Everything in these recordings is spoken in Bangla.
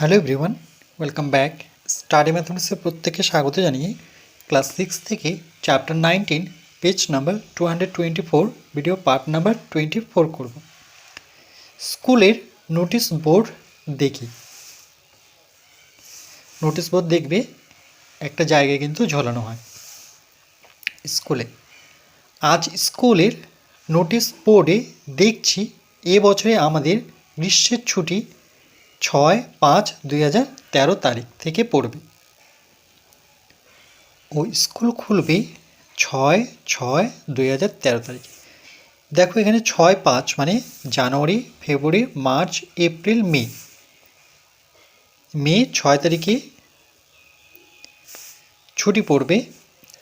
Hello everyone, welcome back. Study ম্যাথমেটিক্সের প্রত্যেককে স্বাগত জানিয়ে ক্লাস সিক্স থেকে chapter nineteen, page number two hundred twenty four, video part number twenty four করব। স্কুলের নোটিশ বোর্ড দেখি। নোটিশ বোর্ড দেখবে, একটা জায়গায় কিন্তু ঝোলানো হয় স্কুলে। আজ স্কুলের নোটিশ বোর্ডে দেখছি, এ বছরে আমাদের গ্রীষ্মের ছুটি ছয় পাঁচ দুই হাজার তেরো তারিখ থেকে পড়বে। ও স্কুল খুলবে ছয় ছয় দুই হাজার তেরো তারিখ। দেখো এখানে ছয় পাঁচ মানে জানুয়ারি, ফেব্রুয়ারি, মার্চ, এপ্রিল, মে। মে ছয় তারিখে ছুটি পড়বে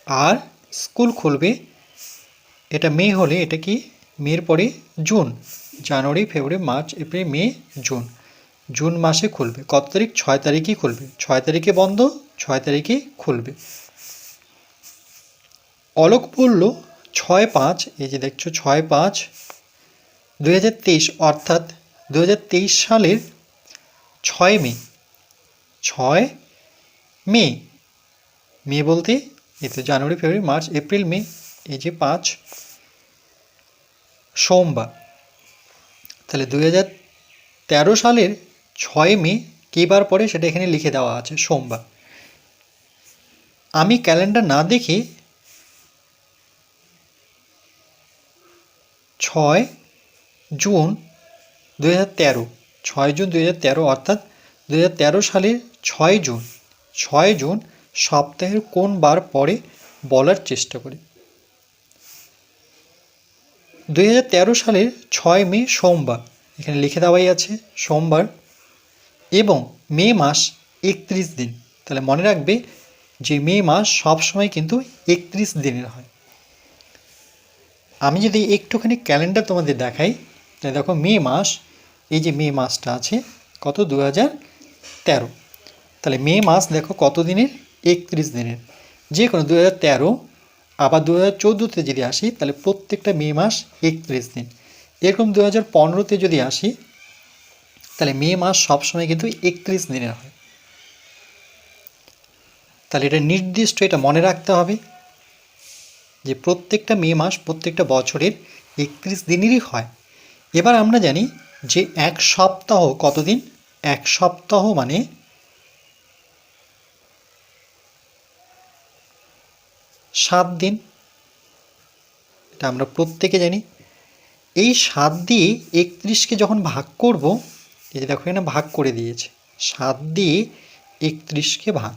আর স্কুল খুলবে। এটা মে হলে এটা কি? মের পরে June. January, February, March, April, May, June. June মাসে খুলবে। কত তারিখ? ছয় তারিখেই খুলবে। ছয় তারিখে বন্ধ, ছয় তারিখে খুলবে। অলোক বলল ছয় পাঁচ, এই যে দেখছ ছয় পাঁচ তেইশ, অর্থাৎ দু হাজার তেইশ সালের ছয় মে। ছয় মে। মে বলতে, এই তো জানুয়ারি, ফেব্রুয়ারি, মার্চ, এপ্রিল, মে, এই যে পাঁচ, সোমবার। তাহলে দুই হাজার তেরো সালের ছয় মে, কী বার পরে সেটা এখানে লিখে দেওয়া আছে, সোমবার। আমি ক্যালেন্ডার না দেখে ছয় জুন দু হাজার তেরো, ছয় জুন দু হাজার তেরো, অর্থাৎ দু হাজার তেরো সালের ছয় জুন ছয় জুন সপ্তাহের কোন বার পরে বলার চেষ্টা করি? দুই হাজার তেরো সালের ছয় মে, সোমবার, এখানে লিখে দেওয়াই আছে, সোমবার এবং মে মাস একত্রিশ দিন। তাহলে মনে রাখবে যে মে মাস সব সময় কিন্তু একত্রিশ দিনের হয়। আমি যদি একটুখানি ক্যালেন্ডার তোমাদের দেখাই, তাহলে দেখো মে মাস, এই যে মে মাসটা আছে, কত? দু হাজার তেরো। তাহলে মে মাস দেখো কত দিনের? একত্রিশ দিনের। যে কোনো দু হাজার তেরো, আবার দু হাজার চোদ্দোতে যদি আসি, তাহলে প্রত্যেকটা মে মাস একত্রিশ দিন। এরকম দু হাজার পনেরোতে যদি আসি তাহলে মে মাস সবসময় কিন্তু একত্রিশ দিনের হয়। তাহলে এটা নির্দিষ্ট এটা মনে রাখতে হবে যে প্রত্যেকটা মে মাস প্রত্যেকটা বছরের একত্রিশ দিনেরই হয়। এবার আমরা জানি যে এক সপ্তাহ কতদিন? এক সপ্তাহ মানে সাত দিন। এটা আমরা প্রত্যেকে জানি। এই সাত দিয়ে একত্রিশকে যখন ভাগ করব এই যে দেখো, এখানে ভাগ করে দিয়েছে। সাত দিয়ে একত্রিশকে ভাগ।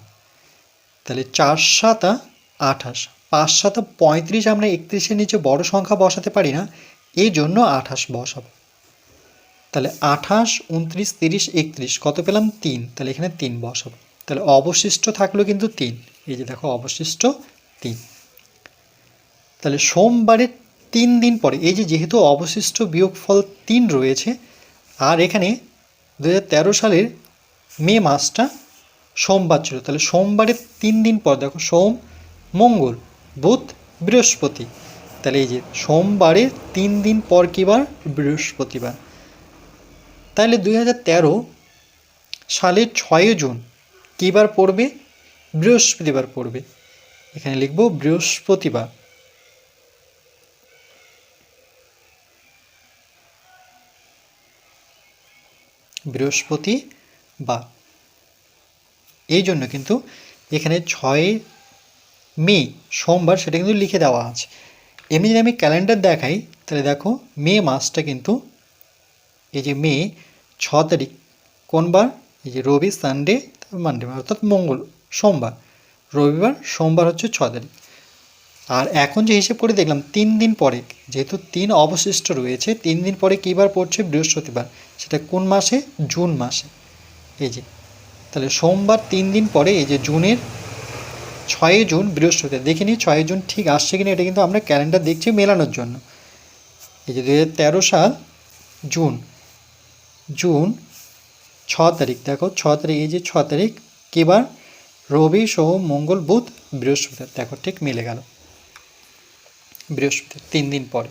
তাহলে চার সাতা আঠাশ। পাঁচ সাতা পঁয়ত্রিশ আমরা একত্রিশের নিচে বড় সংখ্যা বসাতে পারি না, এই জন্য আঠাশ বসাবো। তাহলে আঠাশ, উনত্রিশ, তিরিশ, একত্রিশ, কত পেলাম? তিন। তাহলে এখানে তিন বসাবো। তাহলে অবশিষ্ট থাকল কিন্তু তিন। এই যে দেখো, অবশিষ্ট তিন। তাহলে সোমবারের তিন দিন পরে, এই যে যেহেতু অবশিষ্ট বিয়োগফল তিন রয়েছে, আর এখানে দু হাজার তেরো সালের মে মাসটা সোমবার ছিল। তাহলে সোমবারের তিন দিন পর, দেখো, সোম, মঙ্গল, বুধ, বৃহস্পতি। তাহলে এই যে সোমবারে তিন দিন পর কী বার? বৃহস্পতিবার তাহলে দুই হাজার তেরো সালের ছয় জুন কী বার পড়বে? বৃহস্পতিবার পড়বে। এখানে লিখব বৃহস্পতিবার বৃহস্পতি বা এই জন্য কিন্তু এখানে ছয় মে, সোমবার সেটা কিন্তু লিখে দেওয়া আছে। এমনি যদি আমি ক্যালেন্ডার দেখাই, তাহলে দেখো মে মাসটা কিন্তু এই যে মে, ছ তারিখ কোন বার এই যে রবি, সানডে মানডে, অর্থাৎ মঙ্গল, সোমবার। রবিবার, সোমবার হচ্ছে ছ তারিখ। আর এখন যে হিসেব করে দেখলাম, তিন দিন পরে, যেহেতু তিন অবশিষ্ট রয়েছে, তিন দিন পরে কী বার পড়ছে? বৃহস্পতিবার। সেটা কোন মাসে? জুন মাসে। এই যে, তাহলে সোমবার তিন দিন পরে, এই যে জুনের ছয়ই জুন, বৃহস্পতিবার। দেখে নিই ছয়ই জুন ঠিক আসছে কিনা, এটা কিন্তু আমরা ক্যালেন্ডার দেখছি মেলানোর জন্য। এই যে দু সাল, জুন। জুন, ছ তারিখ। দেখো, ছ তারিখ, এই যে ছ তারিখ কিবার রবি, সোম, মঙ্গল, বুধ, বৃহস্পতিবার। দেখো, ঠিক মিলে গেল। বৃহস্পতি তিন দিন পরে।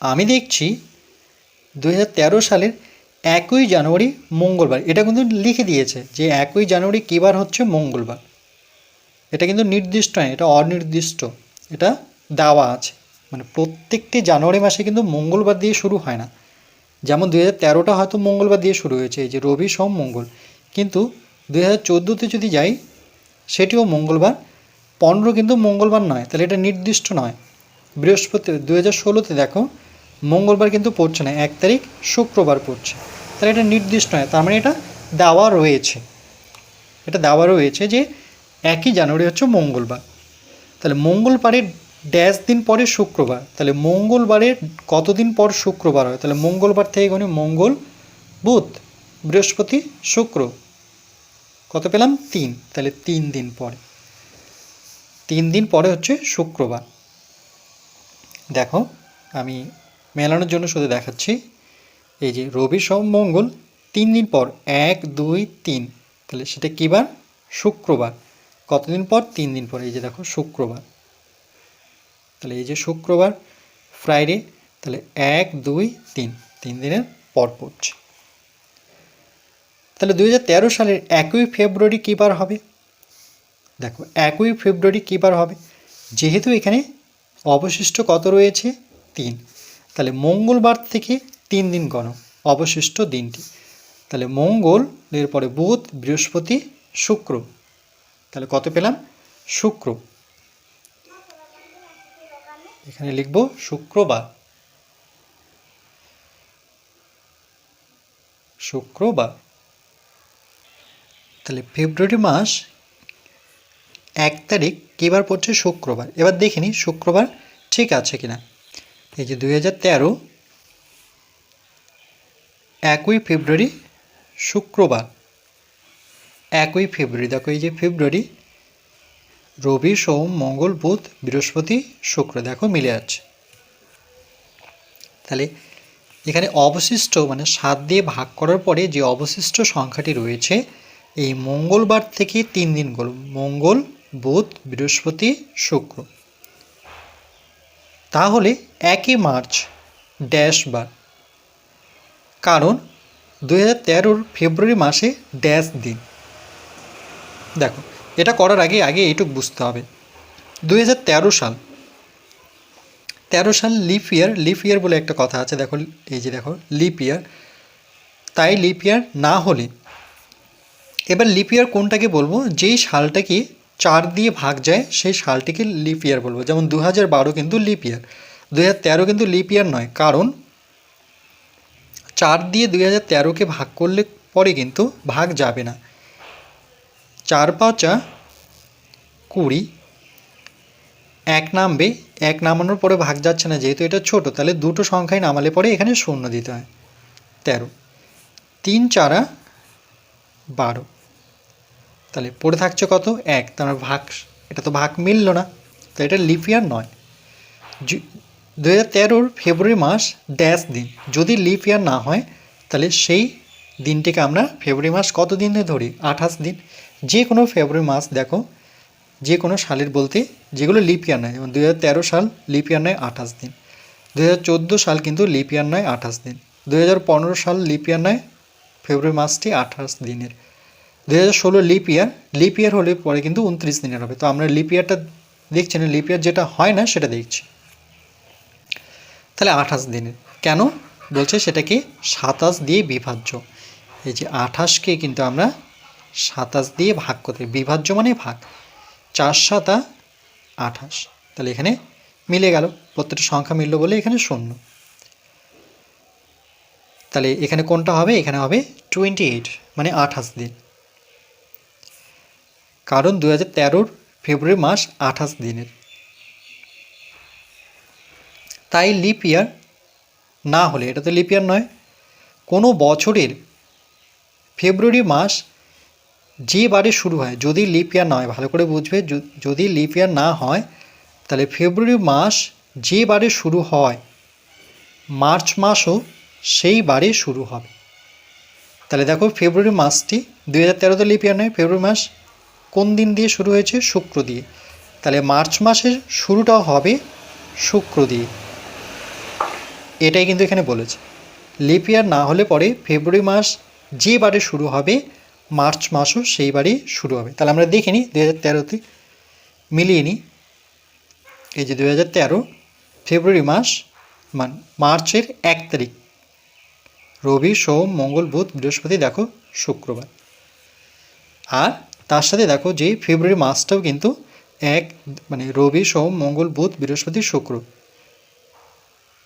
আমি দেখছি দু হাজার তেরো সালের একই জানুয়ারি মঙ্গলবার। এটা কিন্তু লিখে দিয়েছে যে একই জানুয়ারি কী বার হচ্ছে মঙ্গলবার। এটা কিন্তু নির্দিষ্ট নয়, এটা অনির্দিষ্ট। এটা দেওয়া আছে। মানে প্রত্যেকটি জানুয়ারি মাসে কিন্তু মঙ্গলবার দিয়ে শুরু হয় না। যেমন দুই হাজার হয়তো মঙ্গলবার দিয়ে শুরু হয়েছে, এই যে রবি সোম মঙ্গল। কিন্তু দুই হাজার যদি যাই, সেটিও মঙ্গলবার। পনেরো কিন্তু মঙ্গলবার নয়, তাহলে এটা নির্দিষ্ট নয়। বৃহস্পতি দু হাজার ষোলোতে দেখো, মঙ্গলবার কিন্তু পড়ছে না, এক তারিখ শুক্রবার পড়ছে। তাহলে এটা নির্দিষ্ট নয়, তার মানে এটা দেওয়া রয়েছে। এটা দেওয়া রয়েছে যে একই জানুয়ারি হচ্ছে মঙ্গলবার। তাহলে মঙ্গলবারের ড্যাশ দিন পরে শুক্রবার, তাহলে মঙ্গলবারের কতদিন পর শুক্রবার হয়? তাহলে মঙ্গলবার থেকে গণি মঙ্গল, বুধ, বৃহস্পতি, শুক্র। কত পেলাম? তিন, তাহলে তিন দিন পরে। তিন দিন পরে হচ্ছে শুক্রবার। দেখো, আমি মেলানোর জন্য শুধু দেখাচ্ছি, এই যে রবি সোম মঙ্গল, তিন দিন পর, এক, দুই, তিন। তাহলে সেটা কী বার? শুক্রবার। কতদিন পর? তিন দিন পর। এই যে দেখো, শুক্রবার। তাহলে এই যে শুক্রবার ফ্রাইডে তাহলে এক, দুই, তিন। তিন দিনের পর পড়ছে তাহলে দুই হাজার তেরো সালের একই ফেব্রুয়ারি কী বার হবে? দেখো, একই ফেব্রুয়ারি কী বার হবে? যেহেতু এখানে অবশিষ্ট কত রয়েছে? তিন। তাহলে মঙ্গলবার থেকে তিন দিন গণ, অবশিষ্ট দিনটি। তাহলে মঙ্গল, এর পরে বুধ, বৃহস্পতি, শুক্র। তাহলে কত পেলাম? শুক্র। এখানে লিখব শুক্রবার। শুক্রবার। তাহলে ফেব্রুয়ারি মাস এক তারিখ কীবার পড়ছে? শুক্রবার। এবার দেখিনি শুক্রবার ঠিক আছে কিনা। এই যে দুই হাজার তেরো, একই ফেব্রুয়ারি, শুক্রবার। একই ফেব্রুয়ারি, দেখো এই যে ফেব্রুয়ারি, রবি, সোম, মঙ্গল, বুধ, বৃহস্পতি, শুক্র, দেখো মিলে যাচ্ছে তাহলে এখানে অবশিষ্ট মানে সাত দিয়ে ভাগ করার পরে যে অবশিষ্ট সংখ্যাটি রয়েছে, এই মঙ্গলবার থেকে তিন দিন গল। মঙ্গল বুধ, বৃহস্পতি, শুক্র। তাহলে একই মার্চ, ড্যাশ বার। কারণ দু হাজার ফেব্রুয়ারি মাসে ড্যাশ দিন। দেখো, এটা করার আগে আগে এইটুক বুঝতে হবে। দু হাজার তেরো সাল। তেরো সাল লিপ ইয়ার লিপ ইয়ার বলে একটা কথা আছে, দেখো, এই যে দেখো, লিপ ইয়ার। তাই লিপ ইয়ার না হলে, এবার লিপ ইয়ার কোনটাকে বলব? যেই সালটাকে চার দিয়ে ভাগ যায়, সেই সালটিকে লিপ ইয়ার বলব। যেমন দু হাজার বারো কিন্তু লিপ ইয়ার দু হাজার তেরো কিন্তু লিপ ইয়ার নয়। কারণ চার দিয়ে দুই হাজার তেরোকে ভাগ করলে পরে কিন্তু ভাগ যাবে না। চার পাঁচা কুড়ি, এক নামবে, এক নামানোর পরে ভাগ যাচ্ছে না। যেহেতু এটা ছোট, তাহলে দুটো সংখ্যায় নামালে পরে এখানে শূন্য দিতে হয়। তেরো, তিন চারা বারো। তাহলে পড়ে থাকছে কত? এক। তার মানে ভাগ, এটা তো ভাগ মিলল না। তো এটা লিপিয়ার নয়। দু হাজার তেরোর ফেব্রুয়ারি মাস ড্যাশ দিন। যদি লিপ ইয়ার না হয়, তাহলে সেই দিনটিকে আমরা ফেব্রুয়ারি মাস কত দিন ধরি আঠাশ দিন। যে কোনো ফেব্রুয়ারি মাস, দেখো, যে কোনো সালের বলতে যেগুলো লিপ ইয়ার নয়। যেমন দু তেরো সাল লিপ ইয়ার নয়, আঠাশ দিন। দু চোদ্দ সাল কিন্তু লিপ ইয়ার নয়, আঠাশ দিন। দু হাজার পনেরো সাল লিপ ইয়ার নয়, ফেব্রুয়ারি মাসটি আঠাশ দিনের। দু হাজার ষোলো লিপ ইয়ার লিপ ইয়ার হলে পরে কিন্তু উনত্রিশ দিনের হবে। তো আমরা লিপ ইয়ারটা দেখছি না লিপ ইয়ার যেটা হয় না সেটা দেখছি। তাহলে আঠাশ দিনের। কেন? বলছে সেটাকে সাতাশ দিয়ে বিভাজ্য। এই যে আঠাশকে কিন্তু আমরা সাতাশ দিয়ে ভাগ করতে বিভাজ্য মানে ভাগ। চার সাতা আঠাশ। তাহলে এখানে মিলে গেল। প্রত্যেকটা সংখ্যা মিলল বলে এখানে শূন্য। তাহলে এখানে কোনটা হবে? এখানে হবে টোয়েন্টি এইট মানে আঠাশ দিন। কারণ দু হাজার তেরোর ফেব্রুয়ারি মাস আঠাশ দিনের। তাই লিপ ইয়ার না হলে, এটা তো লিপ ইয়ার নয়, কোনো বছরের ফেব্রুয়ারি মাস যে বারে শুরু হয়, যদি লিপ ইয়ার নয়, ভালো করে বুঝবে যদি লিপ ইয়ার না হয়, তাহলে ফেব্রুয়ারি মাস যে বারে শুরু হয়, মার্চ মাসও সেই বারে শুরু হবে। তাহলে দেখো ফেব্রুয়ারি মাসটি দু হাজার তেরোতে লিপ ইয়ার নয়, ফেব্রুয়ারি মাস কোন দিন দিয়ে শুরু হয়েছে শুক্র দিয়ে? তাহলে মার্চ মাসের শুরুটাও হবে শুক্র দিয়ে। এটাই কিন্তু এখানে বলেছে। লিপ ইয়ার না হলে পরে ফেব্রুয়ারি মাস যে বারে শুরু হবে, মার্চ মাসও সেই বারেই শুরু হবে। তাহলে আমরা দেখে নিই দু হাজার তেরোতে মিলিয়ে নিই। এই যে দু হাজার তেরো, ফেব্রুয়ারি মাস, মান মার্চের এক তারিখ। রবি, সোম, মঙ্গল, বুধ, বৃহস্পতি, দেখো, শুক্রবার। আর তার সাথে দেখো যে ফেব্রুয়ারি মাসটাও কিন্তু এক মানে রবি, সোম, মঙ্গল, বুধ, বৃহস্পতি, শুক্র।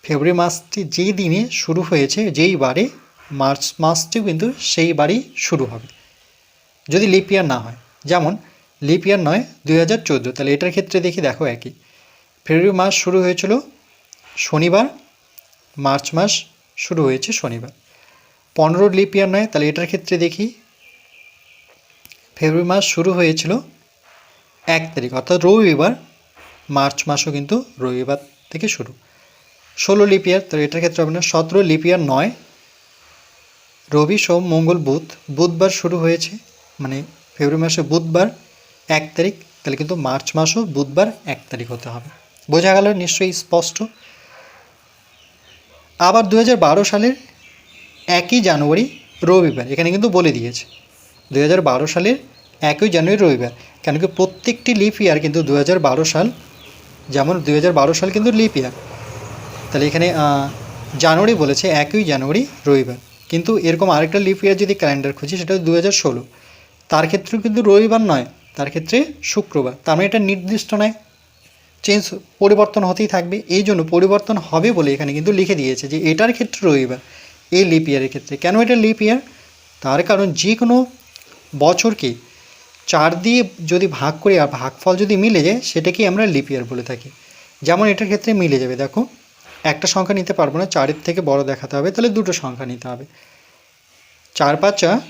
ফেব্রুয়ারি মাসটি যেই দিনে শুরু হয়েছে, যেই বারে মার্চ মাসটিও কিন্তু সেই বারেই শুরু হবে। যদি লিপ ইয়ার না হয়, যেমন লিপ ইয়ার নয়, দুই হাজার চোদ্দ, তাহলে এটার ক্ষেত্রে দেখি দেখো একই। ফেব্রুয়ারি মাস শুরু হয়েছিল শনিবার, মার্চ মাস শুরু হয়েছে শনিবার। পনেরো লিপ ইয়ার নয়, তাহলে এটার ক্ষেত্রে দেখি ফেব্রুয়ারি মাস শুরু হয়েছিল এক তারিখ, অর্থাৎ রবিবার। মার্চ মাসও কিন্তু রবিবার থেকে শুরু। ষোলো লিপিয়ার তো এটার ক্ষেত্রে হবে না, সতেরো লিপিয়ার নয়। রবি, সোম, মঙ্গল, বুধ। বুধবার শুরু হয়েছে মানে ফেব্রুয়ারি মাসে বুধবার এক তারিখ, তাহলে কিন্তু মার্চ মাসও বুধবার এক তারিখ হতে হবে। বোঝা গেল, নিশ্চয়ই স্পষ্ট। আবার দু হাজার বারো সালের একই জানুয়ারি রবিবার, এখানে কিন্তু বলে দিয়েছে। দুই হাজার বারো সালের একই জানুয়ারি রবিবার। কেন কি প্রত্যেকটি লিপ ইয়ার কিন্তু দু হাজার বারো সাল, যেমন দু হাজার বারো সাল কিন্তু লিপ ইয়ার তাহলে এখানে জানুয়ারি বলেছে একই জানুয়ারি রবিবার। কিন্তু এরকম আরেকটা লিপ ইয়ার যদি ক্যালেন্ডার খুঁজি, সেটা দু হাজার ষোলো। তার ক্ষেত্রেও কিন্তু রবিবার নয়, তার ক্ষেত্রে শুক্রবার। তার মানে এটা নির্দিষ্ট নয়। চেঞ্জ পরিবর্তন হতেই থাকবে। এই জন্য পরিবর্তন হবে বলে এখানে কিন্তু লিখে দিয়েছে যে এটার ক্ষেত্রে রবিবার, এই লিপ ইয়ারের ক্ষেত্রে। কেন এটা লিপ ইয়ার তার কারণ যে কোনো বছরকে চার দিয়ে যদি ভাগ করি আর ভাগফল যদি মিলে যায়, সেটাকেই আমরা লিপ ইয়ার বলে থাকি। যেমন এটার ক্ষেত্রে মিলে যাবে, দেখো। একটা সংখ্যা নিতে পারব না, চারের থেকে বড় দেখাতে হবে, তাহলে দুটো সংখ্যা নিতে হবে। চার পাঁচা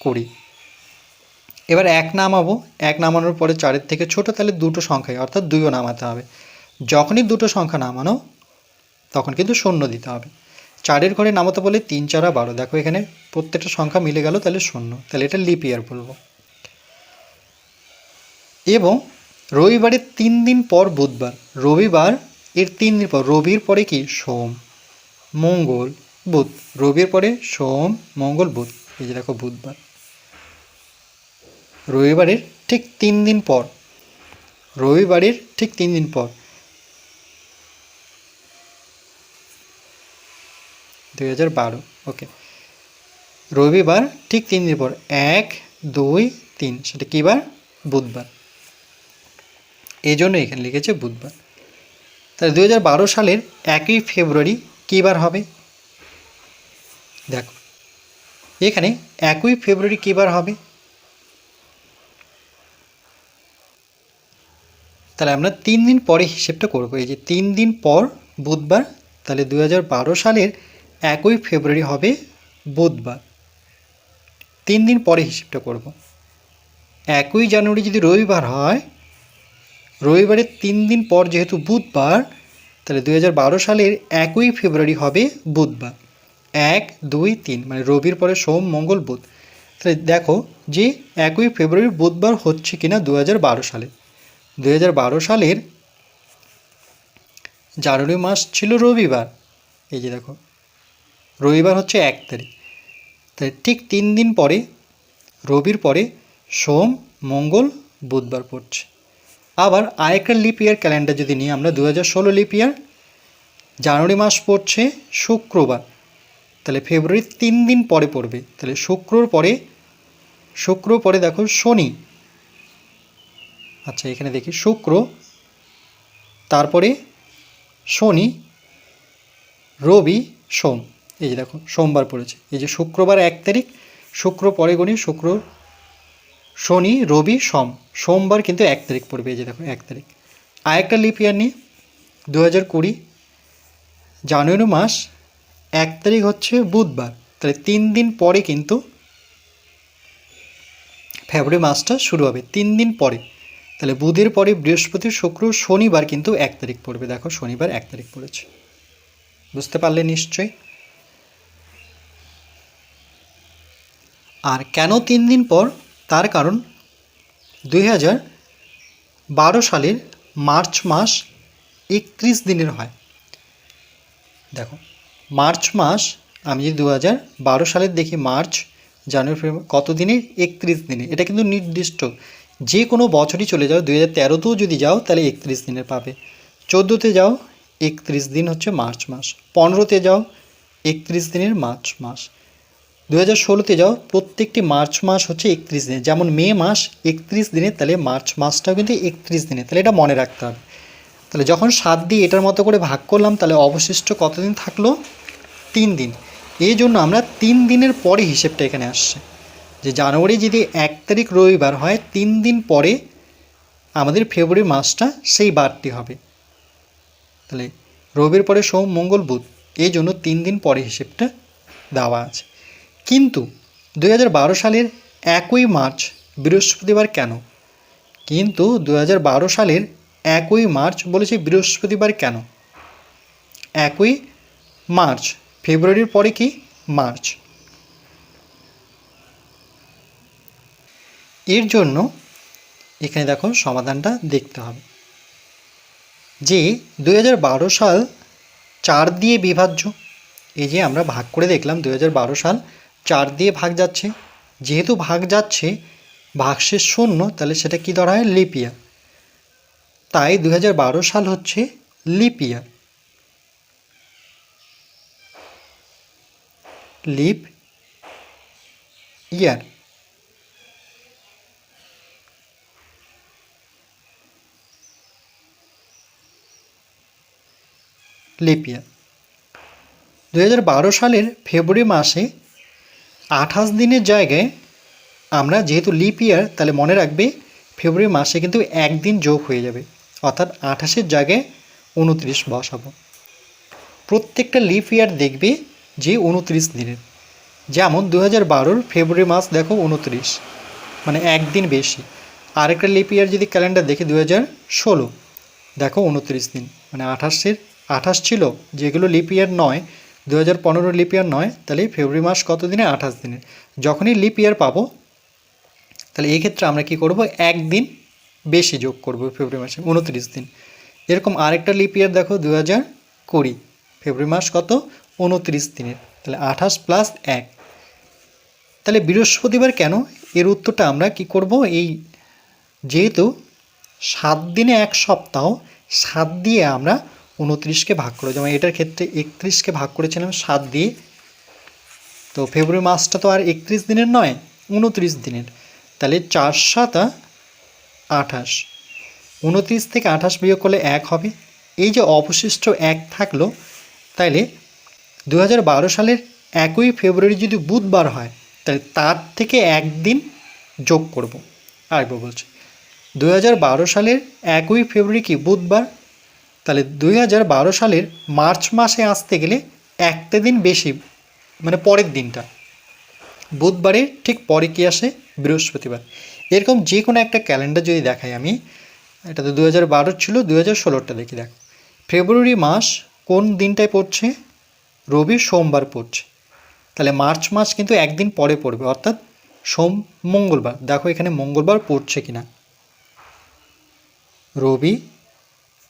কুড়ি। এবার এক নামাবো, এক নামানোর পরে চারের থেকে ছোট, তাহলে দুটো সংখ্যায় অর্থাৎ দুইও নামাতে হবে। যখনই দুটো সংখ্যা নামানো, তখন কিন্তু শূন্য দিতে হবে। চারের ঘরে নামাতে বলে তিন, চারা বারো। দেখো এখানে প্রত্যেকটা সংখ্যা মিলে গেল, তাহলে শূন্য। তাহলে এটা লিপ ইয়ার বলব। এবং রবিবারের তিন দিন পর বুধবার। রবিবার এর তিন দিন পর, রবির পরে কি? সোম, মঙ্গল, বুধ। রবির পরে সোম, মঙ্গল, বুধ। এই যে দেখো বুধবার। রবিবারের ঠিক তিন দিন পর। রবিবারের ঠিক তিন দিন পর। দুই হাজার বারো। ওকে রবিবার ঠিক তিন দিন পর, এক, দুই, তিন। সেটা কী বার? বুধবার। এই জন্য এখানে লিখেছে বুধবার। তাহলে দু হাজার বারো সালের একই ফেব্রুয়ারি কী বার হবে? দেখো, এখানে একই ফেব্রুয়ারি কী বার হবে? তাহলে আমরা তিন দিন পরে হিসেবটা করব। এই যে তিন দিন পর বুধবার, তাহলে দু হাজার বারো সালের একই ফেব্রুয়ারি হবে বুধবার। তিন দিন পরে হিসেবটা করব। একই জানুয়ারি যদি রবিবার হয়, রবিবারের তিন দিন পর যেহেতু বুধবার, তাহলে দু হাজার বারো সালের একই ফেব্রুয়ারি হবে বুধবার। এক, দুই, তিন মানে রবির পরে সোম, মঙ্গল, বুধ। তাহলে দেখো যে একই ফেব্রুয়ারি বুধবার হচ্ছে কিনা দু হাজার বারো সালে। দু হাজার বারো সালের জানুয়ারি মাস ছিল রবিবার। এই যে দেখো রবিবার হচ্ছে এক তারিখ। তাই ঠিক তিন দিন পরে, রবির পরে সোম, মঙ্গল, বুধবার পড়ছে। আবার আরেকটা লিপ ইয়ার ক্যালেন্ডার যদি নিই আমরা দু হাজার ষোলো লিপ ইয়ার জানুয়ারি মাস পড়ছে শুক্রবার। তাহলে ফেব্রুয়ারির তিন দিন পরে পড়বে। তাহলে শুক্রর পরে, শুক্র পরে দেখো শনি। আচ্ছা এখানে দেখি শুক্র, তারপরে শনি, রবি, সোম। এই যে দেখো, সোমবার পড়েছে। এই যে শুক্রবার এক তারিখ, শুক্র পরে গণি শুক্র শনি, রবি, সোম। সোমবার কিন্তু এক তারিখ পড়বে, এই যে দেখো, এক তারিখ। আরেকটা লিপ ইয়ার নিয়ে দু হাজার কুড়ি, জানুয়ারি মাস, এক তারিখ হচ্ছে বুধবার। তাহলে তিন দিন পরে কিন্তু ফেব্রুয়ারি মাসটা শুরু হবে, তিন দিন পরে। তাহলে বুধের পরে বৃহস্পতি, শুক্র, শনিবার কিন্তু এক তারিখ পড়বে। দেখো, শনিবার এক তারিখ পড়েছে। বুঝতে পারলে নিশ্চয়ই? আর কেন তিন দিন পর? তার কারণ দুই হাজার বারো সালের মার্চ মাস একত্রিশ দিনের হয়। দেখো, মার্চ মাস, আমি যদি দু হাজার বারো সালের দেখি মার্চ, জানুয়ারি, ফেব্রুয়ারি কত দিনে একত্রিশ দিনে। এটা কিন্তু নির্দিষ্ট। যে কোনো বছরই চলে যাও। দু হাজার তেরোতেও যদি যাও, তাহলে একত্রিশ দিনের পাবে। চোদ্দোতে যাও, একত্রিশ দিন হচ্ছে মার্চ মাস। পনেরোতে যাও, একত্রিশ দিনের মার্চ মাস। দু হাজার ষোলোতে যাও, প্রত্যেকটি মার্চ মাস হচ্ছে একত্রিশ দিনে। যেমন মে মাস একত্রিশ দিনে, তাহলে মার্চ মাসটাও কিন্তু একত্রিশ দিনে। তাহলে এটা মনে রাখতে হবে। তাহলে যখন সাত দিয়ে এটার মতো করে ভাগ করলাম, তাহলে অবশিষ্ট কতদিন থাকল? তিন দিন। এই জন্য আমরা তিন দিনের পরে হিসেবটা এখানে আসছে। যে জানুয়ারি যদি এক তারিখ রবিবার হয়, তিন দিন পরে আমাদের ফেব্রুয়ারি মাসটা সেই বারটি হবে। তাহলে রবির পরে সোম, মঙ্গল, বুধ, এই জন্য তিন দিন পরে হিসেবটা দেওয়া আছে। কিন্তু দু হাজার বারো সালের একই মার্চ, বৃহস্পতিবার কেন? কিন্তু দু হাজার বারো সালের একই মার্চ বলেছে বৃহস্পতিবার কেন? একই মার্চ, ফেব্রুয়ারির পরে কি মার্চ? এর জন্য এখানে দেখো সমাধানটা দেখতে হবে। যে দু হাজার বারো সাল চার দিয়ে বিভাজ্য, এই যে আমরা ভাগ করে দেখলাম দু হাজার বারো সাল চার দিয়ে ভাগ যাচ্ছে। যেহেতু ভাগ যাচ্ছে, ভাগশেষ শূন্য, তাহলে সেটা কি ধরা হয়? লিপ ইয়ার তাই দু হাজার বারো সাল হচ্ছে leap year. Leap year leap year দু সালের ফেব্রুয়ারি মাসে আঠাশ দিনের জায়গায় আমরা যেহেতু লিপ ইয়ার তাহলে মনে রাখবে ফেব্রুয়ারি মাসে কিন্তু একদিন যোগ হয়ে যাবে। অর্থাৎ আঠাশের জায়গায় উনত্রিশ বসাবো প্রত্যেকটা লিপ ইয়ার দেখবে যে উনত্রিশ দিনের। যেমন দু হাজার বারোর ফেব্রুয়ারি মাস দেখো উনত্রিশ মানে একদিন বেশি। আরেকটা লিপ ইয়ার যদি ক্যালেন্ডার দেখি দু হাজার ষোলো, দেখো উনত্রিশ দিন মানে আঠাশের, আঠাশ ছিল, যেগুলো লিপ ইয়ার নয় দু হাজার পনেরো লিপ ইয়ার নয়, তাহলে ফেব্রুয়ারি মাস কত দিনে আঠাশ দিনের যখনই লিপ ইয়ার পাবো, তাহলে এই ক্ষেত্রে আমরা কি করব? একদিন বেশি যোগ করব ফেব্রুয়ারি মাসে, উনত্রিশ দিন। এরকম আরেকটা লিপ ইয়ার দেখো দু হাজার কুড়ি। ফেব্রুয়ারি মাস কত? উনত্রিশ দিনের তাহলে আঠাশ প্লাস এক। তাহলে বৃহস্পতিবার কেন? এর উত্তরটা আমরা কি করব? এই যেহেতু সাত দিনে এক সপ্তাহ, সাত দিয়ে আমরা উনত্রিশকে ভাগ করে, যেমন এটার ক্ষেত্রে একত্রিশকে ভাগ করেছিলাম সাত দিয়ে। তো ফেব্রুয়ারি মাসটা তো আর একত্রিশ দিনের নয়, উনত্রিশ দিনের। তাহলে চার সাতা আঠাশ। উনত্রিশ থেকে আঠাশ বিয়োগ করলে এক হবে। এই যে অবশিষ্ট এক থাকল, তাইলে দু হাজার বারো সালের একই ফেব্রুয়ারি যদি বুধবার হয়, তাহলে তার থেকে একদিন যোগ করব। আরেকবার বলছি দু হাজার বারো সালের একই ফেব্রুয়ারি কি বুধবার? তাহলে দু হাজার বারো সালের মার্চ মাসে আসতে গেলে একটা দিন বেশি মানে পরের দিনটা। বুধবারের ঠিক পরে কি আসে? বৃহস্পতিবার। এরকম যে কোনো একটা ক্যালেন্ডার যদি দেখাই আমি এটা তো দু হাজার ছিল দু হাজার দেখি, দেখো। ফেব্রুয়ারি মাস কোন দিনটায় পড়ছে? রবি সোমবার পড়ছে। তাহলে মার্চ মাস কিন্তু একদিন পরে পড়বে, অর্থাৎ সোম, মঙ্গলবার। দেখো এখানে মঙ্গলবার পড়ছে কিনা। রবি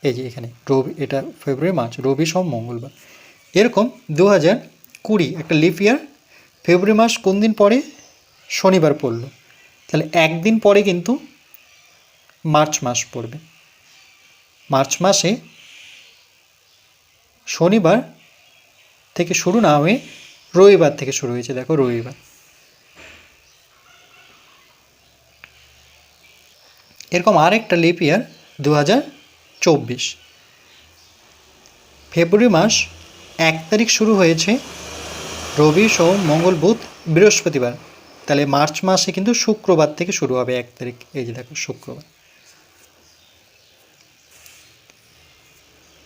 এই যে এখানে, রবি, এটা ফেব্রুয়ারি, মার্চ, রবি, সোম, মঙ্গলবার। এরকম দু হাজার কুড়ি একটা লিপ ইয়ার ফেব্রুয়ারি, মাস কোন দিন পরে শনিবার পড়ল। তাহলে একদিন পরে কিন্তু মার্চ মাস পড়বে। মার্চ মাসে শনিবার থেকে শুরু না হয়ে রবিবার থেকে শুরু হয়েছে, দেখো রবিবার। এরকম আরেকটা লিপ ইয়ার দু হাজার চব্বিশ। ফেব্রুয়ারি মাস এক তারিখ শুরু হয়েছে রবি সোম মঙ্গল, বুধ, বৃহস্পতিবার। তাহলে মার্চ মাসে কিন্তু শুক্রবার থেকে শুরু হবে এক তারিখ। এই যে দেখো, শুক্রবার।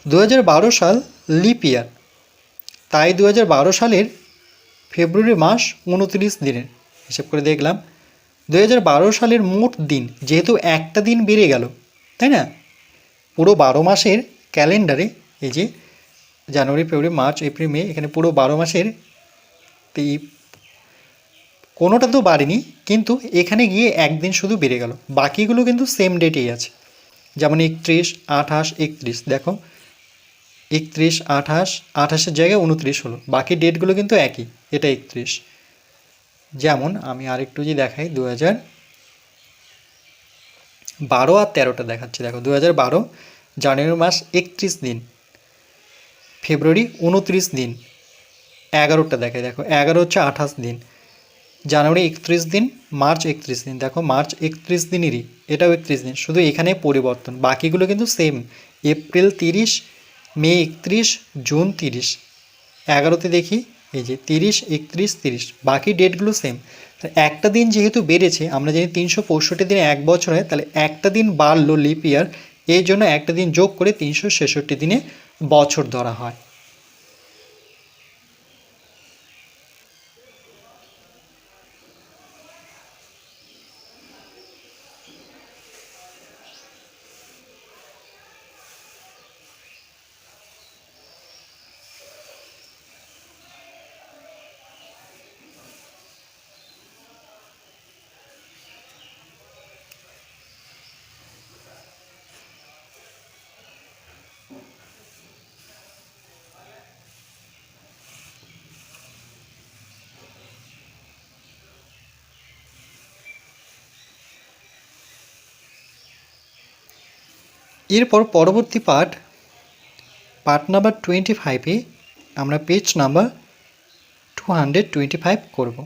দু হাজার বারো সাল লিপ ইয়ার। তাই দু হাজার বারো সালের ফেব্রুয়ারি মাস উনত্রিশ দিনের। হিসেব করে দেখলাম দু হাজার বারো সালের মোট দিন, যেহেতু একটা দিন বেড়ে গেল, তাই না? পুরো বারো মাসের ক্যালেন্ডারে, এই যে জানুয়ারি, ফেব্রুয়ারি, মার্চ, এপ্রিল, মে, এখানে পুরো বারো মাসের এই কোনোটা তো বাড়েনি, কিন্তু এখানে গিয়ে একদিন শুধু বেড়ে গেল। বাকিগুলো কিন্তু সেম ডেটেই আছে। যেমন একত্রিশ, আঠাশ, একত্রিশ, দেখো। একত্রিশ, আঠাশ, আঠাশের জায়গায় উনত্রিশ হলো। বাকি ডেটগুলো কিন্তু একই, এটা একত্রিশ। যেমন আমি আরেকটু যদি দেখাই দু হাজার বারো আর তেরোটা দেখাচ্ছে। দেখো দু হাজার বারো, জানুয়ারি মাস একত্রিশ দিন। ফেব্রুয়ারি উনত্রিশ দিন। এগারোটা দেখাই। দেখো, এগারো হচ্ছে আঠাশ দিন। জানুয়ারি একত্রিশ দিন, মার্চ একত্রিশ দিন। দেখো, মার্চ একত্রিশ দিনেরই, এটাও একত্রিশ দিন। শুধু এখানে পরিবর্তন। বাকিগুলো কিন্তু সেম এপ্রিল তিরিশ, মে একত্রিশ, জুন তিরিশ। এগারোতে দেখি, এই যে তিরিশ, একত্রিশ, তিরিশ। বাকি ডেটগুলো সেম একটা দিন যেহেতু বেড়েছে, আমরা জানি তিনশো পঁয়ষট্টি দিনে এক বছর হয়, তাহলে একটা দিন বাড়লো লিপ ইয়ার এই জন্য একটা দিন যোগ করে তিনশো ছেষট্টি দিনে বছর ধরা হয়। এরপর পরবর্তী পার্ট পার্ট নাম্বার টোয়েন্টি ফাইভে আমরা page number two hundred twenty five করব।